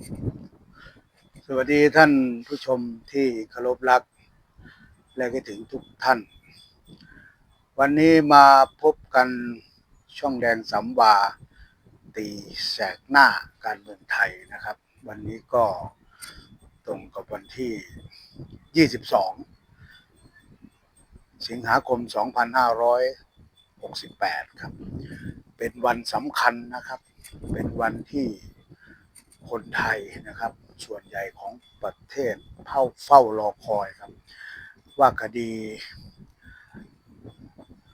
สวัสดีท่านผู้ชมที่เคารพรัก และก็ถึงทุกท่าน วันนี้มาพบกันช่องแดงสำวาตีแสกหน้าการเมืองไทยนะครับ วันนี้ก็ตรงกับวันที่ 22 สิงหาคม 2568 ครับ เป็นวันสำคัญนะครับ เป็นวันที่ คนไทยนะครับ ส่วนใหญ่ของประเทศเฝ้าเฝ้ารอคอยครับ ว่าคดี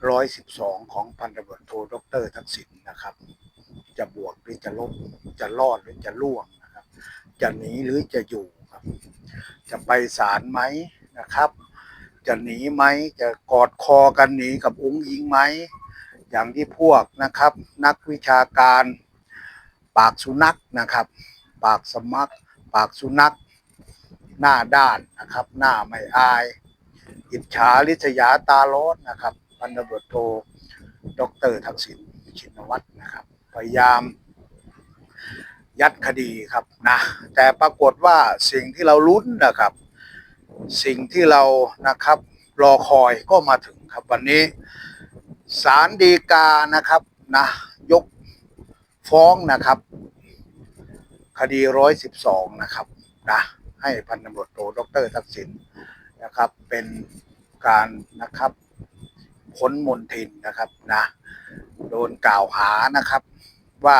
112 ของพันตำรวจโทดรทักษิณนะครับ จะบวกหรือจะลบจะรอดหรือจะล่วงนะครับ จะหนีหรือจะอยู่ครับ จะไปศาลไหมนะครับจะหนีไหมจะกอดคอกันหนีกับอุ้งยิงไหม อย่างที่พวกนะครับ นักวิชาการปากสุนัขนะครับ ปากสมักปากสุนัข หน้าด้านนะครับ หน้าไม่อาย อิจฉาลิษยาตาโลดนะครับพันตำรวจโทดรทักษิณชินวัตรนะครับ พยายามยัดคดีครับนะแต่ปรากฏว่าสิ่งที่เราลุ้นนะครับ สิ่งที่เรานะครับรอคอยก็มาถึงครับวันนี้ศาลฎีกานะครับนะยกฟ้องนะครับ คดี112นะครับนะให้พันตำรวจโทดรทักษิณนะครับ เป็นการนะครับพ้นมนทินนะครับนะโดนกล่าวหานะครับว่า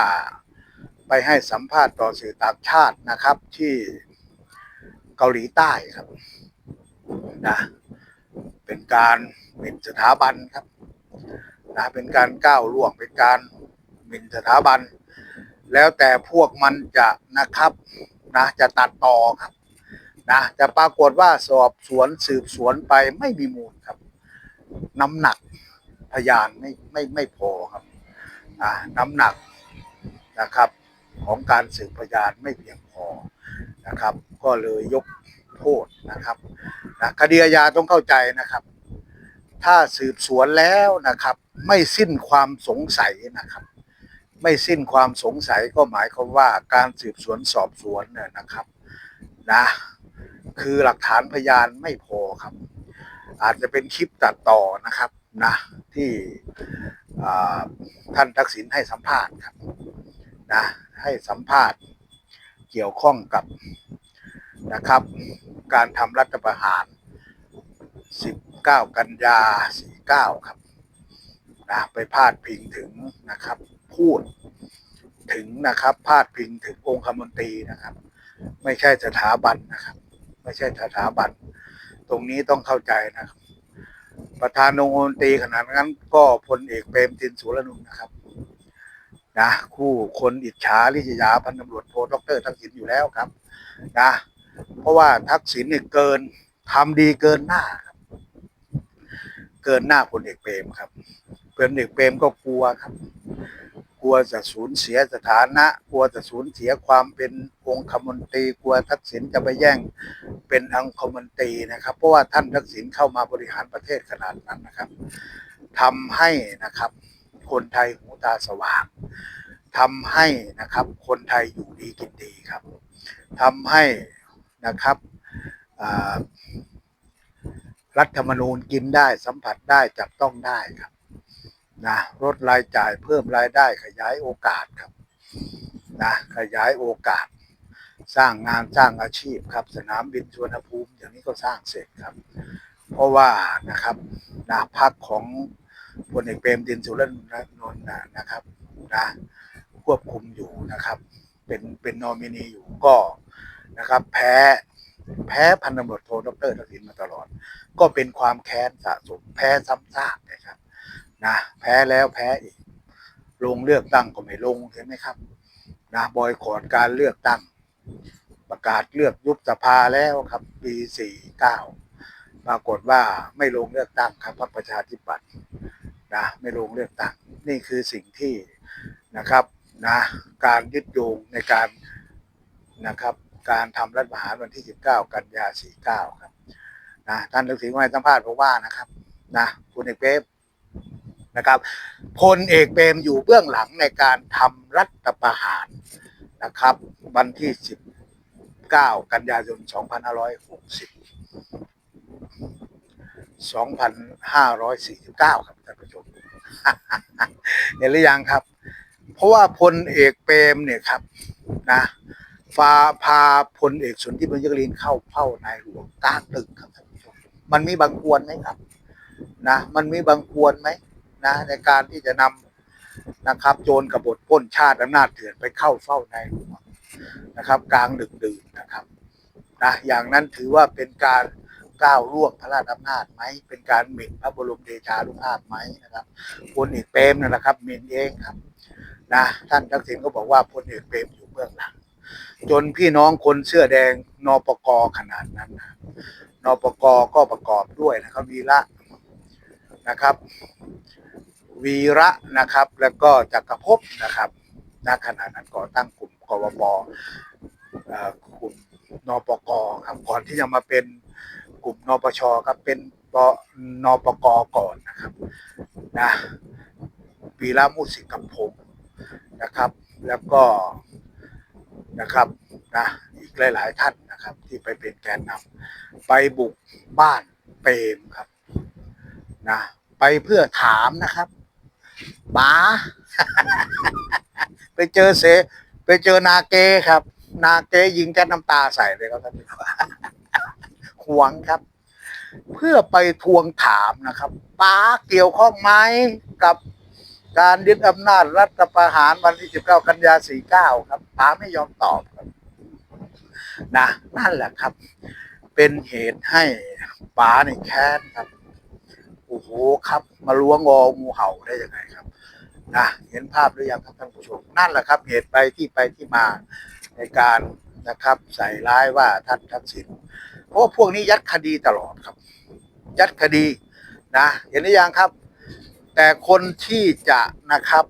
ไปให้สัมภาษณ์ต่อสื่อต่างชาตินะครับที่เกาหลีใต้ครับนะเป็นการหมิ่นสถาบันครับนะเป็นการก้าวล่วงเป็นการหมิ่นสถาบัน แล้วแต่พวกมันจะนะครับนะจะตัดต่อครับนะจะปรากฏว่าสอบสวนสืบสวนไปไม่มีมูลครับ น้ำหนักพยานไม่ไม่ไม่พอครับอ่าน้ำหนักนะครับของการสืบพยานไม่เพียงพอนะครับ ก็เลยยกโทษนะครับนะคดีอาญาต้องเข้าใจนะครับ ถ้าสืบสวนแล้วนะครับ ไม่สิ้นความสงสัยนะครับ ไม่สิ้นความสงสัยก็หมายความว่าการสืบสวนสอบสวนเนี่ยนะครับนะคือหลักฐานพยานไม่พอครับ อาจจะเป็นคลิปตัดต่อนะครับนะที่ท่านทักษิณให้สัมภาษณ์ครับนะให้สัมภาษณ์เกี่ยวข้องกับนะครับ การทำรัฐประหาร 19 กันยา 49 ครับนะไปพาดพิงถึงนะครับ พูดถึงนะครับ พาดพิงถึงองคมนตรีนะครับ ไม่ใช่สถาบันนะครับ ไม่ใช่สถาบัน ตรงนี้ต้องเข้าใจนะครับ ประธานองคมนตรีขนาดนั้นก็พลเอกเปรมตินสุรนุนนะครับนะคู่คนอิจฉาลิษยาพันตำรวจโทดรทักษิณอยู่แล้วครับนะเพราะว่าทักษิณเนี่ยเกินทำดีเกินหน้าครับ เกินหน้าพลเอกเปรมครับพลเอกเปรมก็กลัวครับ กลัวจะสูญเสียสถานะ กลัวจะสูญเสียความเป็นองคมนตรี กลัวทักษิณจะไปแย่งเป็นองคมนตรีนะครับ เพราะว่าท่านทักษิณเข้ามาบริหารประเทศขนาดนั้นนะครับทำให้นะครับ คนไทยหูตาสว่างทำให้นะครับ คนไทยอยู่ดีกินดีครับทำให้นะครับรัฐธรรมนูญกินได้สัมผัสได้จับต้องได้ครับ นะลดรายจ่ายเพิ่มรายได้ขยายโอกาสครับนะขยายโอกาส สร้างงานสร้างอาชีพครับ สนามบินสุวรรณภูมิอย่างนี้ก็สร้างเสร็จครับ เพราะว่านะครับนะพักของพลเอกเปรมตินสุรนนท์นะนะครับนะควบคุมอยู่นะครับ เป็นเป็นนอมินีอยู่ก็นะครับ แพ้แพ้พันตำรวจโทดรทักษิณมาตลอด ก็เป็นความแค้นสะสมแพ้ซ้ำซากนะครับ นะแพ้แล้วแพ้อีก ลงเลือกตั้งก็ไม่ลงเห็นไหมครับนะบอยคอรดการเลือกตั้ง ประกาศเลือกยุบสภาแล้วครับ ปี49ปรากฏว่าไม่ลงเลือกตั้งครับพรรคประชาธิปัตย์นะไม่ลงเลือกตั้ง นี่คือสิ่งที่นะครับนะการยึดโยงในการนะครับ การทำรัฐประหารวันที่ 19 กันยา49 ครับนะท่านทักษิณให้สัมภาษณ์บอกว่านะครับนะคุณเอกเป๊ป นะครับพลเอกเปรมอยู่เบื้องหลังในการทำรัฐประหารนะครับ วันที่ 19 กันยายน 2560 2549 ครับท่านผู้ชมเห็นหรือยังครับ เพราะว่าพลเอกเปรมเนี่ยครับนะพาพาพลเอกสนทรบุญยรินเข้าเฝ้านายหลวงกลางตึกครับท่านผู้ชมมันมีบางควรไหมครับนะมันมีบางควรไหม นะในการที่จะนำนะครับ โจรกบฏป้นชาติอำนาจเถื่อนไปเข้าเฝ้าในหลวงนะครับ กลางดึกดื่นนะครับนะอย่างนั้นถือว่าเป็นการก้าวล่วงพระราชอำนาจไหม เป็นการหมิ่นพระบรมเดชานุภาพไหมนะครับพลเอกเปรมนั่นแหละครับหมิ่นเองครับนะท่านทักษิณก็บอกว่าพลเอกเปรมอยู่เบื้องหลัง จนพี่น้องคนเสื้อแดงนปกขนาดนั้นนะนปกก็ประกอบด้วยนะครับวีระนะครับ วีระนะครับ แล้วก็จักรภพนะครับณขณะนั้นก่อตั้งกลุ่มกวปกลุ่มนปกครับก่อนที่จะมาเป็นกลุ่มนปชครับเป็นปนปกก่อนนะครับนะวีระมุสิกับผมนะครับ แล้วก็นะครับนะอีกหลาย ๆ ท่านนะครับ ที่ไปเป็นแกนนำไปบุกบ้านเปรมครับนะไปเพื่อถามนะครับ ปาไปเจอเส ไปเจอนาเกครับ นาเกยิงแก๊สน้ำตาใส่เลยครับท่านผู้ชมหวงครับ เพื่อไปทวงถามนะครับป้าเกี่ยวข้องไหมกับการยึดอำนาจรัฐประหารวันที่ 19 กันยา 49 ครับป้าไม่ยอมตอบครับนะนั่นแหละครับ เป็นเหตุให้ป้าเนี่ยแค้นครับ โอ้โหครับ มาล้วงงองูเห่าได้ยังไงครับนะเห็นภาพหรือยังครับท่านผู้ชมนั่นแหละครับเหตุไปที่ไปที่มาในการนะครับ ใส่ร้ายว่าท่านทักษิณเพราะว่าพวกนี้ยัดคดีตลอดครับ ยัดคดีนะเห็นหรือยังครับ แต่คนที่จะนะครับ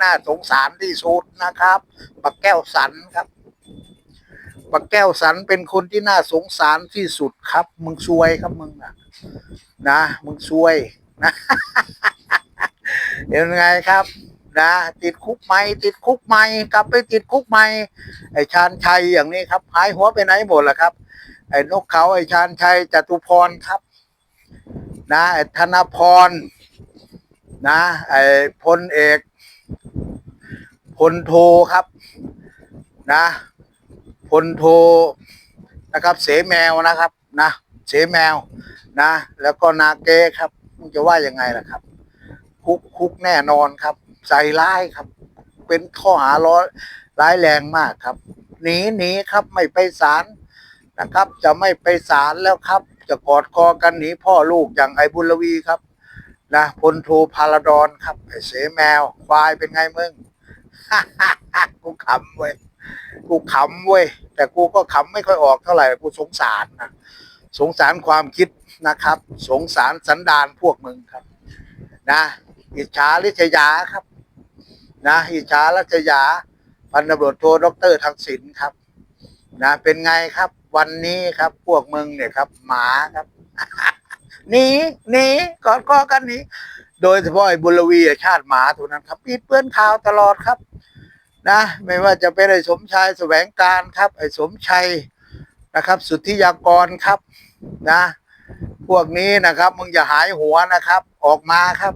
น่าสงสารที่สุดนะครับปักแก้วสันครับ ปักแก้วสันเป็นคนที่น่าสงสารที่สุดครับ มึงซวยครับมึงนะนะมึงซวยนะเห็นไงครับนะติดคุกใหม่ติดคุกใหม่กลับไปติดคุกใหม่ไอ้ชาญชัยอย่างนี้ครับหายหัวไปไหนหมดล่ะครับ ไอ้นกเขาไอ้ชาญชัยจตุพรครับ นะไอ้ธนพร นะไอ้พลเอกพลโทครับ นะ พลโทนะครับเสแมวนะครับนะเสแมวนะ แล้วก็นาเกครับมึงจะว่ายังไงล่ะครับ คุกคุกแน่นอนครับใส่ร้ายครับ เป็นข้อหาร้อยร้ายแรงมากครับหนีหนีครับไม่ไปศาลนะครับ จะไม่ไปศาลแล้วครับ จะกอดคอกันหนีพ่อลูกอย่างไอ้บุญลวีครับนะพลโทพาราดอนครับไอ้เสแมวควายเป็นไงมึงกูขำเว้ย กูขำเว้ยแต่กูก็ขำไม่ค่อยออกเท่าไหร่กูสงสารนะสงสารความคิดนะครับ สงสารสันดานพวกมึงครับ นะอิจฉาลิษยาครับ นะอิจฉาลิษยาพันตำรวจโทดรทักษิณครับ นะ เป็นไงครับ วันนี้ครับ พวกมึงเนี่ยครับ หมาครับหนีหนีกอดก็กันหนีโดยเฉพาะไอ้บุรวีชาติหมาตัวนั้นครับปิดเปื้อนข่าวตลอดครับ นะ ไม่ว่าจะเป็นไอ้สมชายแสวงการครับ ไอ้สมชัยนะครับ สุทธิยากรครับนะ พวกนี้นะครับ มึงอย่าหายหัวนะครับ ออกมาครับ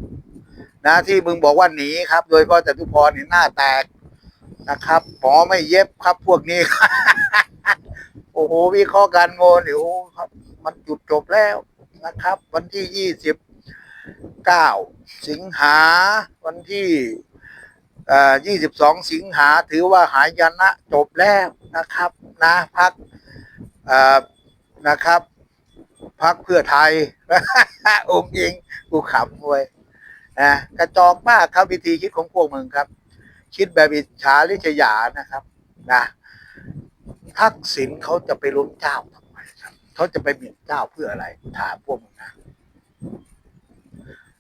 นะที่มึงบอกว่าหนีครับ โดยเฉพาะจตุพรนี่หน้าแตกนะครับหมอไม่เย็บครับพวกนี้ โอ้โหวิเคราะห์การโงนโอ้โหครับ มันจุดจบแล้วนะครับ วันที่ยี่สิบเก้าสิงหาวันที่ เอ่อยี่สิงหาถือว่าหายนะจบแล้วนะครับนะพักนะครับ พักเพื่อไทย องค์ยิงกูขำเว้ยนะกระจอกมากครับวิธีคิดของพวกมึงครับ คิดแบบอิจฉาลิษยานะครับนะทักษิณเขาจะไปล้มเจ้าทำไมครับเขาจะไปหมิ่นเจ้าเพื่ออะไรถามพวกมึงนะ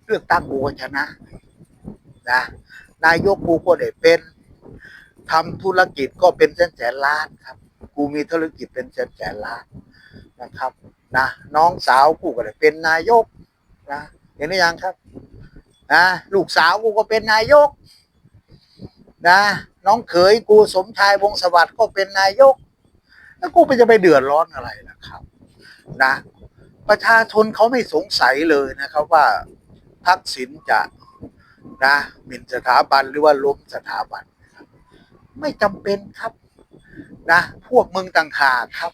เลือกตั้งกูก็ชนะนะ นายกกูก็ได้เป็นทำธุรกิจก็เป็นแสนแสนล้านครับ กูมีธุรกิจเป็นแสนแสนล้านนะครับนะน้องสาวกูก็ได้เป็นนายกนะเห็นหรือยังครับนะลูกสาวกูก็เป็นนายกนะน้องเขยกูสมชายวงศสวัสดิ์ก็เป็นนายก แล้วกูไปจะไปเดือดร้อนอะไรล่ะครับนะประชาชนเขาไม่สงสัยเลยนะครับว่าทักษิณจะ นะหมิ่นสถาบันหรือว่าล้มสถาบันนะครับไม่จำเป็นครับนะพวกมึงต่างหากครับ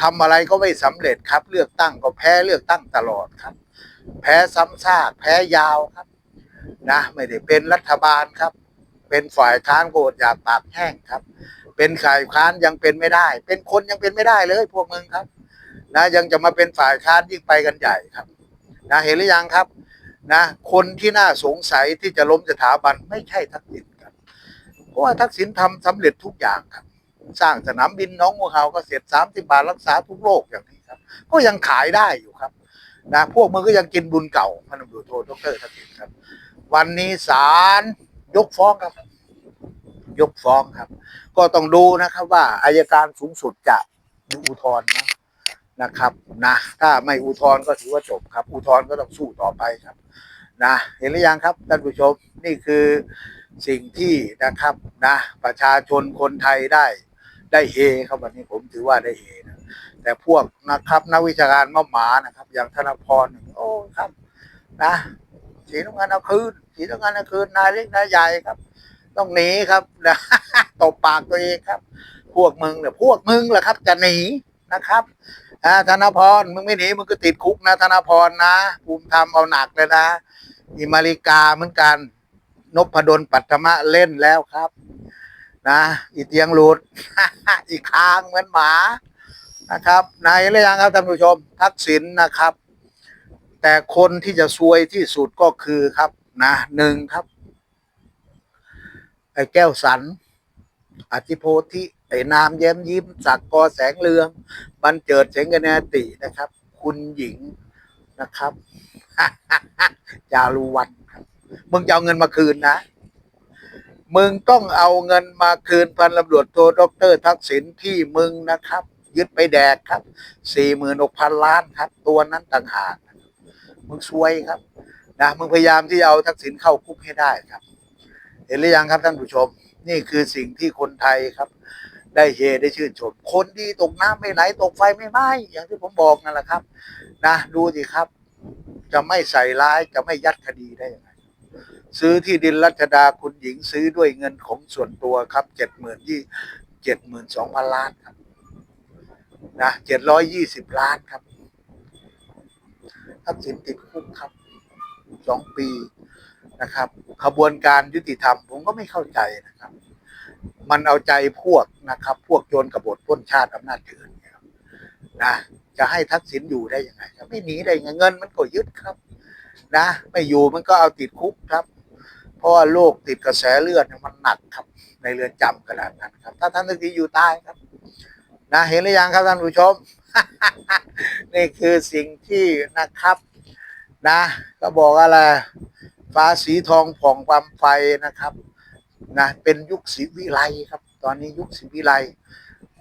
ทำอะไรก็ไม่สำเร็จครับ เลือกตั้งก็แพ้เลือกตั้งตลอดครับ แพ้ซ้ำซากแพ้ยาวครับนะไม่ได้เป็นรัฐบาลครับ เป็นฝ่ายค้านโกรธอยากปากแห้งครับ เป็นฝ่ายค้านยังเป็นไม่ได้ เป็นคนยังเป็นไม่ได้เลย พวกมึงครับนะยังจะมาเป็นฝ่ายค้านยิ่งไปกันใหญ่ครับนะเห็นหรือยังครับ นะคนที่น่าสงสัยที่จะล้มสถาบันไม่ใช่ทักษิณครับเพราะว่าทักษิณทำสำเร็จทุกอย่างครับ สร้างสนามบินน้องงูเห่าก็เสร็จสามสิบาทรักษาทุกโรคอย่างนี้ครับ ก็ยังขายได้อยู่ครับนะพวกมึงก็ยังกินบุญเก่าพันตำรวจโทดรทักษิณครับ วันนี้ศาลยกฟ้องครับ ยกฟ้องครับ ก็ต้องดูนะครับว่าอายการสูงสุดจะอุทธรณ์นะ นะครับนะถ้าไม่อุทธรณ์ก็ถือว่าจบครับ อุทธรณ์ก็ต้องสู้ต่อไปครับนะเห็นหรือยังครับท่านผู้ชมนี่คือสิ่งที่นะครับนะประชาชนคนไทยได้ได้เฮครับวันนี้ผมถือว่าได้เฮนะแต่พวกนะครับนักวิชาการมะหมานะครับ อย่างธนพรโอ้ครับนะสีน้ำเงินเอาคืนสีน้ำเงินเอาคืนนายเล็กนายใหญ่ครับ ต้องหนีครับนะตบปากตัวเองครับ พวกมึงเนี่ยพวกมึงแหละครับ จะหนีนะครับ อ่าธนพรมึงไม่หนีมึงก็ติดคุกนะธนพรนะภูมิธรรมเอาหนักเลยนะอิมาริกาเหมือนกันนพดลปัตมะเล่นแล้วครับ นะอีเตียงหลุด อีกคางเหมือนหมานะครับนายอะไรยังครับท่านผู้ชม ทักษิณนะครับ แต่คนที่จะซวยที่สุดก็คือครับ นะหนึ่งครับ ไอ้แก้วสันอธิโพธิ ไอ้นามแย้มยิ้มสักกอแสงเรืองบันเจิดเสงกนตินะครับ คุณหญิงนะครับจารุวันครับมึงจะเอาเงินมาคืนนะ มึงต้องเอาเงินมาคืนพันตำรวจโทดอกเตอรทักษิณที่มึงนะครับ ยึดไปแดกครับสี่หมื่นหกพันล้านครับ ตัวนั้นต่างหากมึงซวยครับนะมึงพยายามที่เอาทักษิณเข้าคุกให้ได้ครับ เห็นหรือยังครับท่านผู้ชม นี่คือสิ่งที่คนไทยครับ ได้เฮได้ชื่นชม คนดีตกน้ำไม่ไหลตกไฟไม่ไหม้อย่างที่ผมบอกนั่นแหละครับ นะดูสิครับ จะไม่ใส่ร้ายจะไม่ยัดคดีได้ยังไงซื้อที่ดินรัชดาคุณหญิงซื้อด้วยเงินของส่วนตัวครับเจ็ดหมื่นยี่เจ็ดหมื่นสองพันล้านครับนะเจ็ดร้อยยี่สิบล้านครับทักษิณติดคุกครับสองปีนะครับ ขบวนการยุติธรรมผมก็ไม่เข้าใจนะครับ มันเอาใจพวกนะครับ พวกโจรกบฏปล้นชาติอำนาจเถื่อนนะจะให้ทักษิณอยู่ได้ยังไงครับไม่หนีได้ยังไงเงินมันก็ยึดครับ นะ ไม่อยู่มันก็เอาติดคุกครับ เพราะว่าโรคติดกระแสเลือดมันหนักครับ ในเรือนจำขนาดนั้นครับ ถ้าท่านทักษิณอยู่ตายครับ นะเห็นหรือยังครับท่านผู้ชม นี่คือสิ่งที่นะครับ นะ ก็บอกอะไรฟ้าสีทองผ่องความไฟนะครับ นะเป็นยุคศรีวิไลครับ ตอนนี้ยุคศรีวิไล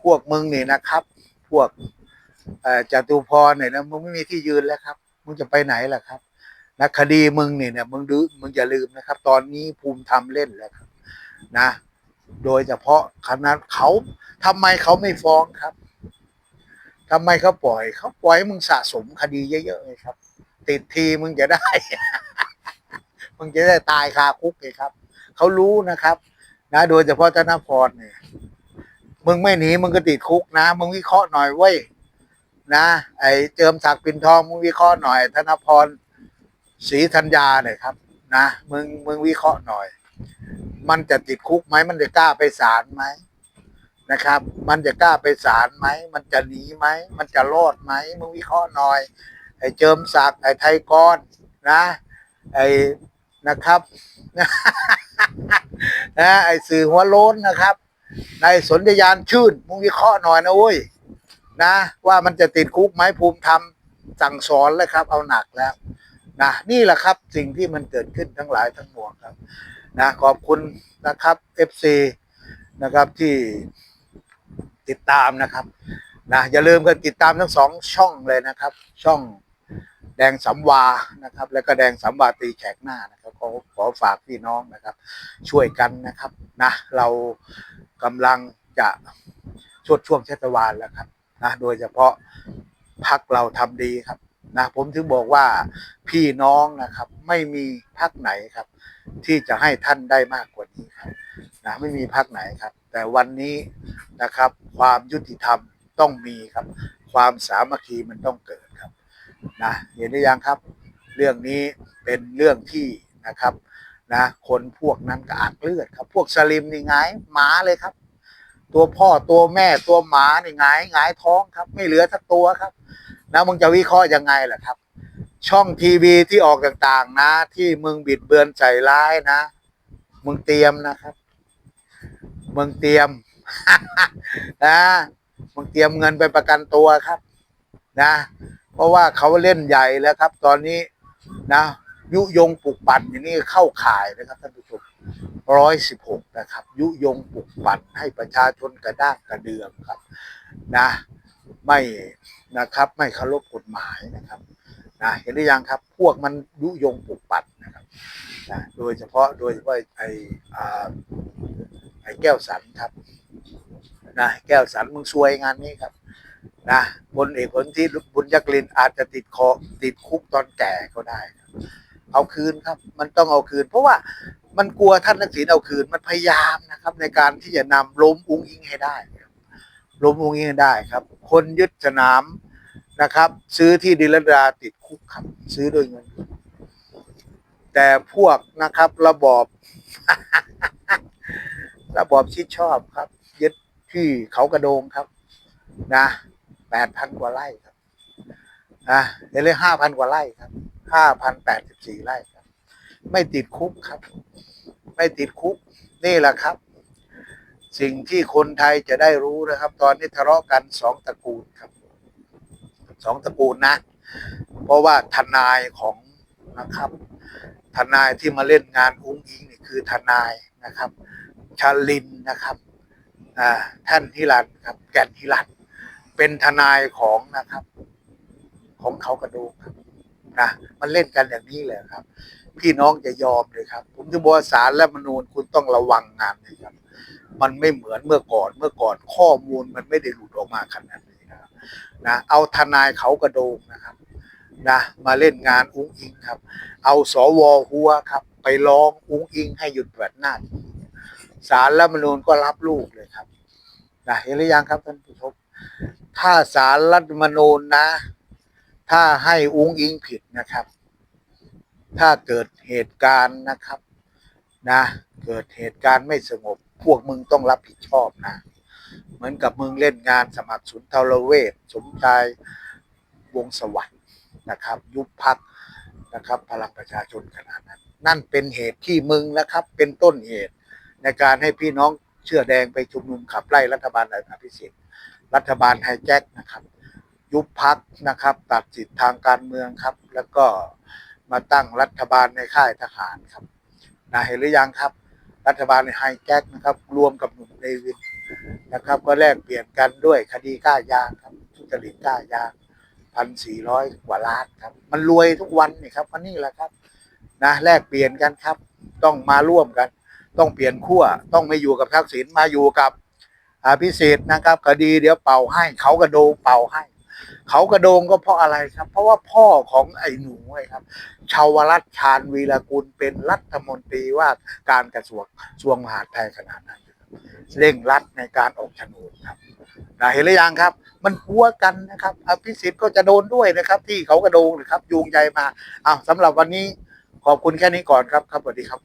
พวกมึงเนี่ยนะครับ พวกจตุพรเนี่ยนะมึงไม่มีที่ยืนแล้วครับ มึงจะไปไหนล่ะครับนะคดีมึงเนี่ยเนี่ยมึงดูมึงอย่าลืมนะครับ ตอนนี้ภูมิธรรมเล่นแล้วครับนะ โดยเฉพาะคณะเขาทำไมเขาไม่ฟ้องครับทำไมเขาปล่อยเขาปล่อยให้มึงสะสมคดีเยอะๆเลยครับ ติดทีมึงจะได้ มึงจะได้ตายคาคุกเลยครับ เขารู้นะครับนะโดยเฉพาะธนพรเนี่ยมึงไม่หนีมึงก็ติดคุกนะ มึงวิเคราะห์หน่อยเว้ยนะไอ้เจิมศักดิ์ปินทองมึงวิเคราะห์หน่อย ธนพรศรีธัญญาเนี่ยครับ นะมึงมึงวิเคราะห์หน่อย มันจะติดคุกไหมมันจะกล้าไปศาลไหมนะครับ มันจะกล้าไปศาลไหมมันจะหนีไหมมันจะรอดไหมมึงวิเคราะห์หน่อย ไอ้เจิมศักดิ์ไอ้ไทยกรนะ ไอ้นะครับ นะไอ้สื่อหัวโล้นนะครับนายสนธยานชื่นมึงวิเคราะห์หน่อยนะเว้ยนะ ว่ามันจะติดคุกไหมภูมิธรรมสั่งสอนแล้วครับ เอาหนักแล้วนะนี่แหละครับสิ่งที่มันเกิดขึ้นทั้งหลายทั้งมวลครับนะขอบคุณนะครับ FC นะครับที่ติดตามนะครับนะอย่าลืมกันติดตามทั้งสองช่องเลยนะครับ ช่อง แดงสำวานะครับ แล้วก็แดงสำวาตีแขกหน้านะครับขอขอฝากพี่น้องนะครับ ช่วยกันนะครับนะเรากำลังจะชดช่วงชัตวาลแล้วครับนะโดยเฉพาะพักเราทำดีครับนะผมถึงบอกว่าพี่น้องนะครับ ไม่มีพักไหนครับ ที่จะให้ท่านได้มากกว่านี้ครับนะไม่มีพักไหนครับ แต่วันนี้นะครับ ความยุติธรรมต้องมีครับ ความสามัคคีมันต้องเกิด นะเห็นหรือยังครับ เรื่องนี้เป็นเรื่องที่นะครับนะคนพวกนั้นกระอักเลือดครับ พวกสลิมนี่หงายหมาเลยครับ ตัวพ่อตัวแม่ตัวหมานี่งายงายท้องครับ ไม่เหลือสักตัวครับนะมึงจะวิเคราะห์ยังไงล่ะครับ ช่องทีวีที่ออกต่างๆ นะ ที่มึงบิดเบือนใส่ร้ายนะ มึงเตรียมนะครับมึงเตรียมนะมึงเตรียมเงินไปประกันตัวครับ นะ เพราะว่าเขาเล่นใหญ่แล้วครับ ตอนนี้นะ ยุยงปลุกปั่นอย่างนี้เข้าข่ายนะครับท่านผู้ชมร้อยสิบหกนะครับ ยุยงปลุกปั่นให้ประชาชนกระด้างกระเดืองครับ นะ ไม่นะครับไม่เคารพกฎหมายนะครับนะเห็นหรือยังครับ พวกมันยุยงปลุกปั่นนะครับนะโดยเฉพาะโดยเฉพาะไอ้ไอ้แก้วสันครับนะแก้วสันมึงซวยงานนี้ครับ นะบนเอกผลที่บุญยักลินอาจจะติดคอติดคุกตอนแก่ก็ได้ เอาคืนครับ มันต้องเอาคืน เพราะว่ามันกลัวท่านทักษิณเอาคืนมันพยายามนะครับ ในการที่จะนำล้มอุ้งอิงให้ได้ล้มอุ้งอิงให้ได้ครับ คนยึดสนามนะครับ ซื้อที่ดินรัดาติดคุกครับซื้อด้วยเงิน แต่พวกนะครับ ระบอบ ระบอบชิดชอบครับ ยึดที่เขากระโดงครับ นะ แปดพันกว่าไร่ครับนะเดี๋ยวเลยห้าพันกว่าไร่ครับห้าพันแปดสิบสี่ไร่ครับ ไม่ติดคุกครับ ไม่ติดคุก นี่แหละครับ สิ่งที่คนไทยจะได้รู้นะครับ ตอนนี้ทะเลาะกันสองตระกูลครับสองตระกูลนะ เพราะว่าทนายของนะครับ ทนายที่มาเล่นงานอุ้งอิงนี่คือทนายนะครับชาลินนะครับอ่าท่านฮิรันครับ แก่นฮิรัน เป็นทนายของนะครับ ของเขากระโดงครับนะมันเล่นกันอย่างนี้เลยครับ พี่น้องจะยอมเลยครับ ผมจะบอกว่าสารและมนูญคุณต้องระวังงานเลยครับ มันไม่เหมือนเมื่อก่อนเมื่อก่อนข้อมูลมันไม่ได้หลุดออกมาขนาดนี้นะครับนะเอาทนายเขากระโดงนะครับนะมาเล่นงานอุ้งอิงครับ เอาสวหัวครับ ไปร้องอุ้งอิงให้หยุดปฏิบัติหน้าที่สารรัฐมนูญก็รับลูกเลยครับนะเห็นหรือยังครับท่านผู้ชม ถ้าสารรัฐมนูญนะ ถ้าให้อุ้งอิงผิดนะครับ ถ้าเกิดเหตุการณ์นะครับนะ เกิดเหตุการณ์ไม่สงบ พวกมึงต้องรับผิดชอบนะ เหมือนกับมึงเล่นงานสมัครสุนทรเวชสมชายวงสวัสด์นะครับ ยุบพักนะครับ พลังประชาชนขนาดนั้น นั่นเป็นเหตุที่มึงนะครับ เป็นต้นเหตุในการให้พี่น้องเชื่อแดงไปชุมนุมขับไล่รัฐบาลอภิสิทธิ์ รัฐบาลไฮแจ็คนะครับ ยุบพักนะครับ ตัดสิทธิทางการเมืองครับ แล้วก็มาตั้งรัฐบาลในค่ายทหารครับนะเห็นหรือยังครับ รัฐบาลในไฮแจ็คนะครับ รวมกับหนุ่มเดวิดนะครับ ก็แลกเปลี่ยนกันด้วยคดีก้ายางครับทุจริตก้ายางพันสี่ร้อยกว่าล้านครับ มันรวยทุกวันนี่ครับวันนี้แหละครับนะแลกเปลี่ยนกันครับ ต้องมาร่วมกัน ต้องเปลี่ยนขั้วต้องไม่อยู่กับทักษิณมาอยู่กับ อาพิเศษนะครับคดีเดี๋ยวเป่าให้ เขากระโดงเป่าให้ เขากระโดงก็เพราะอะไรครับ เพราะว่าพ่อของไอ้หนูไอ้ครับ ชาวรัตชาญวีรกุลเป็นรัฐมนตรีว่าการกระทรวงทรวงมหาดไทยขนาดนั้นเร่งรัดในการออกโฉนดครับเห็นหรือยังครับ มันพัวกันนะครับอภิสิทธิ์ก็จะโดนด้วยนะครับ ที่เขากระโดงนะครับยูงใยมาอ้าวสำหรับวันนี้ขอบคุณแค่นี้ก่อนครับครับสวัสดีครับ